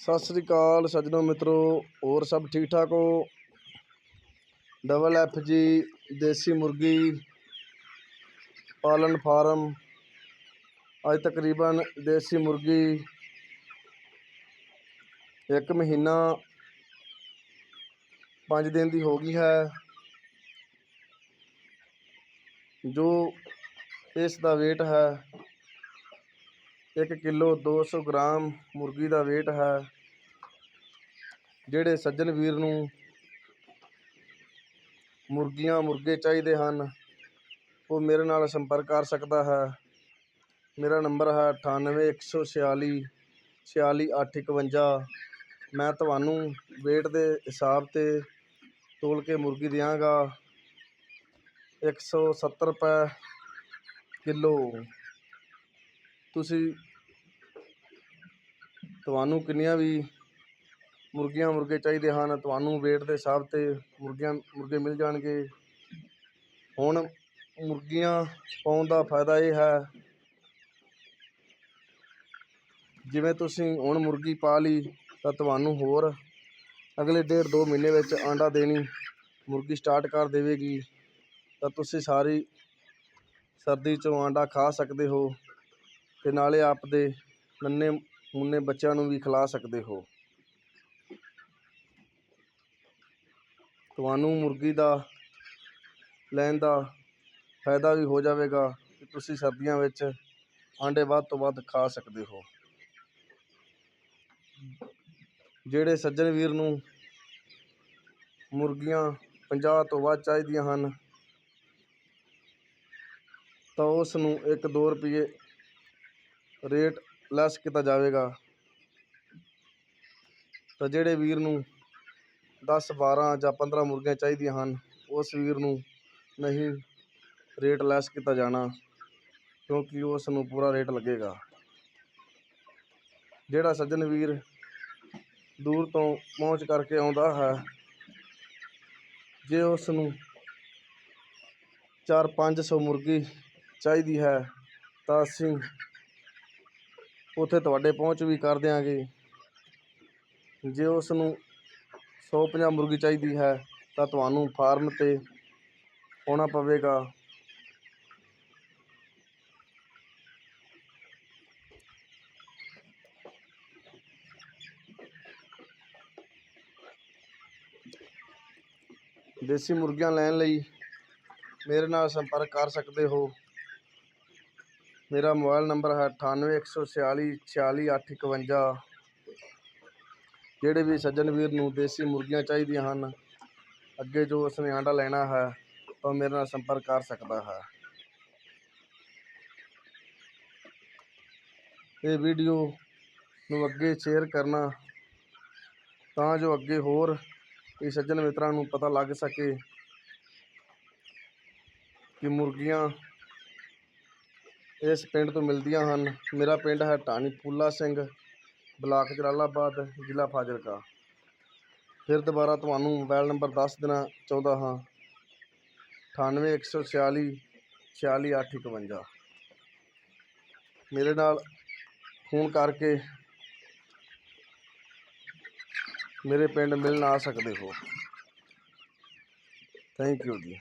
ਸਤਿ ਸ੍ਰੀ ਅਕਾਲ ਸੱਜਣੋ ਮਿੱਤਰੋ, ਹੋਰ ਸਭ ਠੀਕ ਠਾਕ ਹੋ? ਡਬਲ ਐਫ ਜੀ ਦੇਸੀ ਮੁਰਗੀ ਪਾਲਣ ਫਾਰਮ। ਅੱਜ ਤਕਰੀਬਨ ਦੇਸੀ ਮੁਰਗੀ ਇੱਕ ਮਹੀਨਾ ਪੰਜ ਦਿਨ ਦੀ ਹੋ ਗਈ ਹੈ, ਜੋ ਇਸ ਦਾ weight ਹੈ ਇੱਕ ਕਿਲੋ 200 ਗ੍ਰਾਮ ਮੁਰਗੀ ਦਾ weight ਹੈ, ਜਿਹੜੇ ਸੱਜਣ ਵੀਰ ਨੂੰ ਮੁਰਗੀਆਂ ਮੁਰਗੇ ਚਾਹੀਦੇ ਹਨ, ਉਹ ਮੇਰੇ ਨਾਲ ਸੰਪਰਕ ਕਰ ਸਕਦਾ ਹੈ। ਮੇਰਾ ਨੰਬਰ ਹੈ 98146 46851 ਮੈਂ ਤੁਹਾਨੂੰ weight ਦੇ ਹਿਸਾਬ ਤੇ ਤੋਲ ਕੇ ਮੁਰਗੀ ਦਿਆਂਗਾ। 170 ਰੁਪਏ ਕਿਲੋ। ਤੁਸੀਂ ਤੁਹਾਨੂੰ ਕਿੰਨੀਆਂ ਵੀ ਮੁਰਗੀਆਂ ਮੁਰਗੇ ਚਾਹੀਦੇ ਹਨ, ਤੁਹਾਨੂੰ weight ਦੇ ਹਿਸਾਬ ਤੇ ਮੁਰਗੀਆਂ, ਮੁਰਗੇ ਮਿਲ ਜਾਣਗੇ। ਹੁਣ ਮੁਰਗੀਆਂ ਪਾਉਣ ਦਾ ਫਾਇਦਾ ਇਹ ਹੈ, ਜਿਵੇਂ ਤੁਸੀਂ ਹੁਣ ਮੁਰਗੀ ਪਾ ਲਈ, ਤਾਂ ਤੁਹਾਨੂੰ ਹੋਰ ਅਗਲੇ ਡੇਢ ਦੋ ਮਹੀਨੇ ਵਿੱਚ ਆਂਡਾ ਦੇਣੀ, ਮੁਰਗੀ ਸਟਾਰਟ ਕਰ ਦੇਵੇਗੀ। ਤਾਂ ਤੁਸੀਂ ਸਾਰੀ ਸਰਦੀ 'ਚੋਂ ਆਂਡਾ ਖਾ ਸਕਦੇ ਹੋ ਤੇ ਨਾਲੇ ਆਪਦੇ ਨੰਨੇ ਮੁੰਨੇ ਬੱਚਿਆਂ ਨੂੰ ਵੀ ਖਿਲਾ ਸਕਦੇ ਹੋ। ਤੁਹਾਨੂੰ ਮੁਰਗੀ ਦਾ ਲੈਣ ਦਾ ਫਾਇਦਾ ਵੀ ਹੋ ਜਾਵੇਗਾ ਕਿ ਤੁਸੀਂ ਸਰਦੀਆਂ ਵਿੱਚ ਆਂਡੇ ਵੱਧ ਤੋਂ ਵੱਧ ਖਾ ਸਕਦੇ ਹੋ। ਜਿਹੜੇ ਸੱਜਣ ਵੀਰ ਨੂੰ ਮੁਰਗੀਆਂ 50 ਤੋਂ ਵੱਧ ਚਾਹੀਦੀਆਂ ਹਨ, ਤਾਂ ਉਸ ਨੂੰ ਇੱਕ ਦੋ ਰੁਪਏ ਰੇਟ ਲੈਸ ਕੀਤਾ ਜਾਵੇਗਾ। ਤਾਂ ਜਿਹੜੇ ਵੀਰ ਨੂੰ 10 12 ਜਾਂ 15 ਮੁਰਗੀਆਂ ਚਾਹੀਦੀਆਂ ਹਨ, ਉਸ ਵੀਰ ਨੂੰ ਨਹੀਂ ਰੇਟ ਲੈਸ ਕੀਤਾ ਜਾਣਾ, ਕਿਉਂਕਿ ਉਸ ਨੂੰ ਪੂਰਾ ਰੇਟ ਲੱਗੇਗਾ। ਜਿਹੜਾ ਸੱਜਣ ਵੀਰ ਦੂਰ ਤੋਂ ਪਹੁੰਚ ਕਰਕੇ ਆਉਂਦਾ ਹੈ, ਜੇ ਉਸ ਨੂੰ 4-500 ਮੁਰਗੀ ਚਾਹੀਦੀ ਹੈ, ਤਾਂ ਅਸੀਂ ਉੱਥੇ ਤੁਹਾਡੇ ਪਹੁੰਚ ਵੀ ਕਰ ਦਿਆਂਗੇ। ਜੇ ਉਸ ਨੂੰ 150 ਮੁਰਗੀ ਚਾਹੀਦੀ ਹੈ, ਤਾਂ ਤੁਹਾਨੂੰ ਫਾਰਮ ਤੇ ਆਉਣਾ ਪਵੇਗਾ। ਦੇਸੀ ਮੁਰਗੀਆਂ ਲੈਣ ਲਈ ਮੇਰੇ ਨਾਲ ਸੰਪਰਕ ਕਰ ਸਕਦੇ ਹੋ। ਮੇਰਾ ਮੋਬਾਈਲ ਨੰਬਰ ਹੈ 98146 46851 ਜਿਹੜੇ ਵੀ ਸੱਜਣ ਵੀਰ ਨੂੰ ਦੇਸੀ ਮੁਰਗੀਆਂ ਚਾਹੀਦੀਆਂ ਹਨ, ਅੱਗੇ ਜੋ ਉਸਨੇ ਆਂਡਾ ਲੈਣਾ ਹੈ ਤਾਂ ਮੇਰੇ ਨਾਲ ਸੰਪਰਕ ਕਰ ਸਕਦਾ ਹੈ। ਇਹ ਵੀਡੀਓ ਨੂੰ ਅੱਗੇ ਸ਼ੇਅਰ ਕਰਨਾ, ਤਾਂ ਜੋ ਅੱਗੇ ਹੋਰ ਇਹ ਸੱਜਣ ਮਿੱਤਰਾਂ ਨੂੰ ਪਤਾ ਲੱਗ ਸਕੇ ਕਿ ਮੁਰਗੀਆਂ ਇਸ ਪਿੰਡ ਤੋਂ ਮਿਲਦੀਆਂ ਹਨ। ਮੇਰਾ ਪਿੰਡ ਹੈ ਟਾਣੀ ਫੂਲਾ ਸਿੰਘ, ਬਲਾਕ ਜਲਾਲਾਬਾਦ, ਜ਼ਿਲ੍ਹਾ ਫਾਜ਼ਿਲਕਾ। ਫਿਰ ਦੁਬਾਰਾ ਤੁਹਾਨੂੰ ਮੋਬਾਈਲ ਨੰਬਰ ਦੱਸ ਦੇਣਾ ਚਾਹੁੰਦਾ ਹਾਂ। 98146 46851 ਮੇਰੇ ਨਾਲ ਫੋਨ ਕਰਕੇ ਮੇਰੇ ਪਿੰਡ ਮਿਲਣ ਆ ਸਕਦੇ ਹੋ। ਥੈਂਕ ਯੂ ਜੀ।